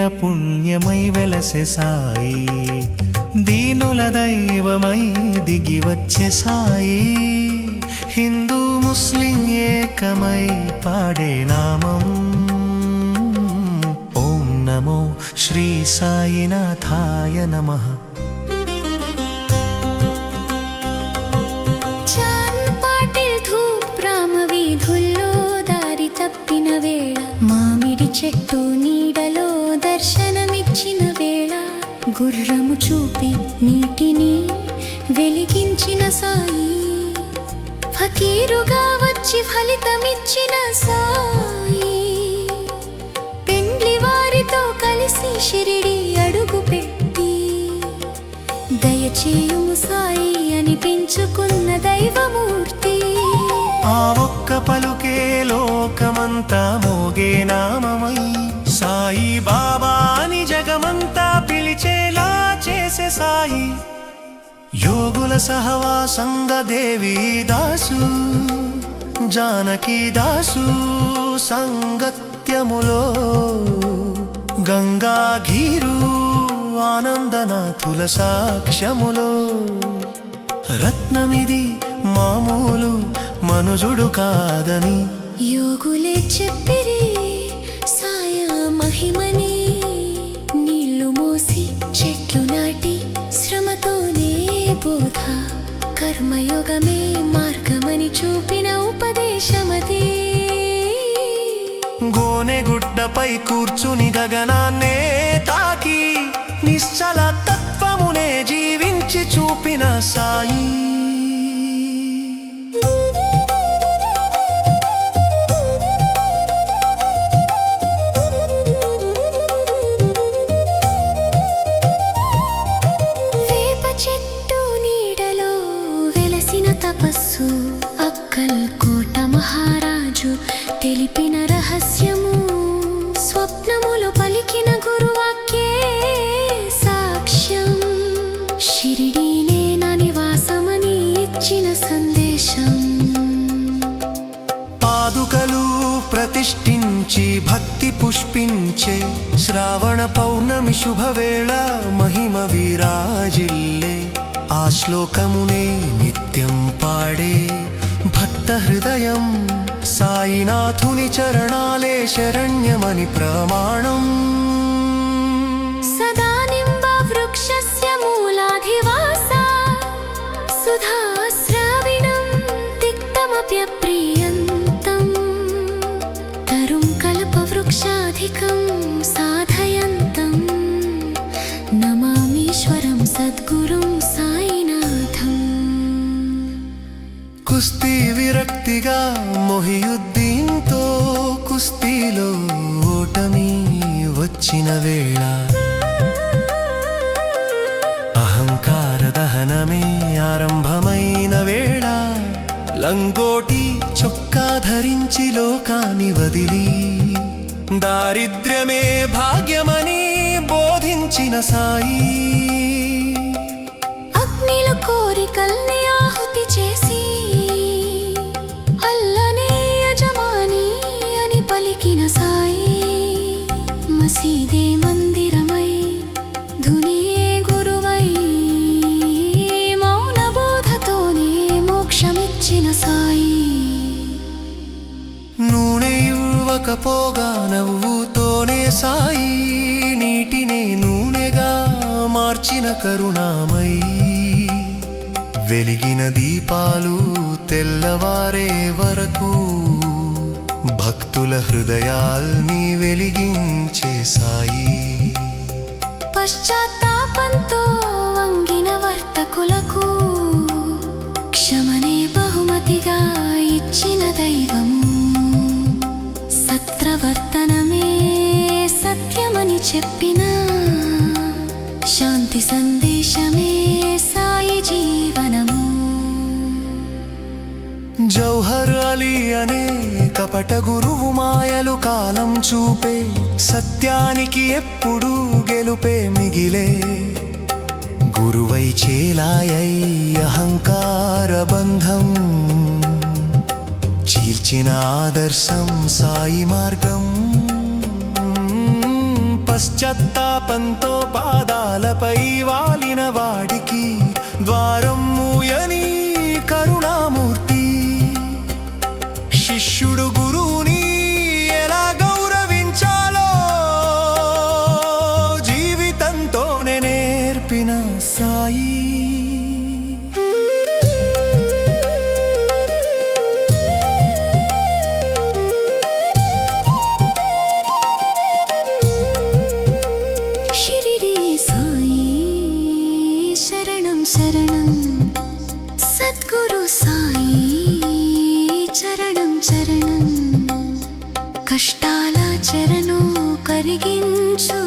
వేల పుణ్యమై వెలసె సాయి. దీనుల దైవమై దిగి వచ్చే సాయి. హిందూ ముస్లిం ఏకమై పాడే నామం. ఓం నమో శ్రీ సాయినాథాయ నమః. చాన్ గుర్రము చూపి నీటిని వెలిగించిన సాయి. ఫకీరుగా వచ్చి ఫలితమిచ్చిన సాయి. పెండ్లి వారితో కలిసి షిరిడి అడుగు పెట్టి దయచేయుము సాయి అనిపించుకున్న దైవమూర్తి. ఆ ఒక్క పలుకే లోకమంతా మోగే నామమై సాయి బా సాయి. యోగుల సహవాసంగ దేవి దాసు జానకి దాసు సంగత్యములో గంగా గీరు ఆనందనాథుల సాక్ష్యములో. రత్నమిది మామూలు మనుజుడు కాదని. యోగులే చెప్పిరి సాయ మహిమ బోధ కర్మయోగమే మార్గమని చూపిన ఉపదేశమది. గోనెగుడ్డపై కూర్చుని గగనాన్నే తాకి నిశ్చల తత్వమునే జీవించి చూపిన సాయి. తెలిపిన రహస్యము స్వప్నములు పలికిన గురువాక్యే సాక్ష్యం. షిరిడీనే నా నివాసమని ఇచ్చిన సందేశం. పాదుకలు ప్రతిష్ఠించి భక్తి పుష్పించే శ్రావణ పౌర్ణమి శుభవేళ మహిమ విరాజిల్లే. ఆ శ్లోకమునే నిత్యం పాడే భక్త హృదయం. సాయినాథుని చరణాలే శరణ్యమని ప్రమాణం. సదా నింబ వృక్షస్య మూలాధివాసా సుధాస్రావిణం తిక్తమప్యప్రియంతం. తరుం కల్పవృక్షాధికం విరక్తిగా మొహియుద్దీన్తో కుస్తీలో ఓటమి వచ్చిన వేళ. అహంకార దహనమే ఆరంభమైన వేళ. లంగోటి చొక్కా ధరించి లోకాన్ని వదిలి. దారిద్ర్యమే భాగ్యమని బోధించిన సాయి. పోగా నవ్వుతోనే సాయి. నీటినే నూనెగా మార్చిన కరుణామై వెలిగిన దీపాలు తెల్లవారే వరకు భక్తుల హృదయాల్ని వెలిగించే సాయి. పశ్చాత్తాపంతో వంగిన వర్తకులకు శాంతి సందేశమే సాయి జీవనము. జౌహర్ అలీ అనే కపట గురువు మాయలు కాలం చూపే సత్యానికి ఎప్పుడూ గెలుపే మిగిలే. గురువై చేలాయై అహంకార బంధం చీల్చిన ఆదర్శం సాయి మార్గం. పశ్చత్తాపంతో పాదాలపై వాలిన వాడికి ద్వారం మూయని కరు కరిగించు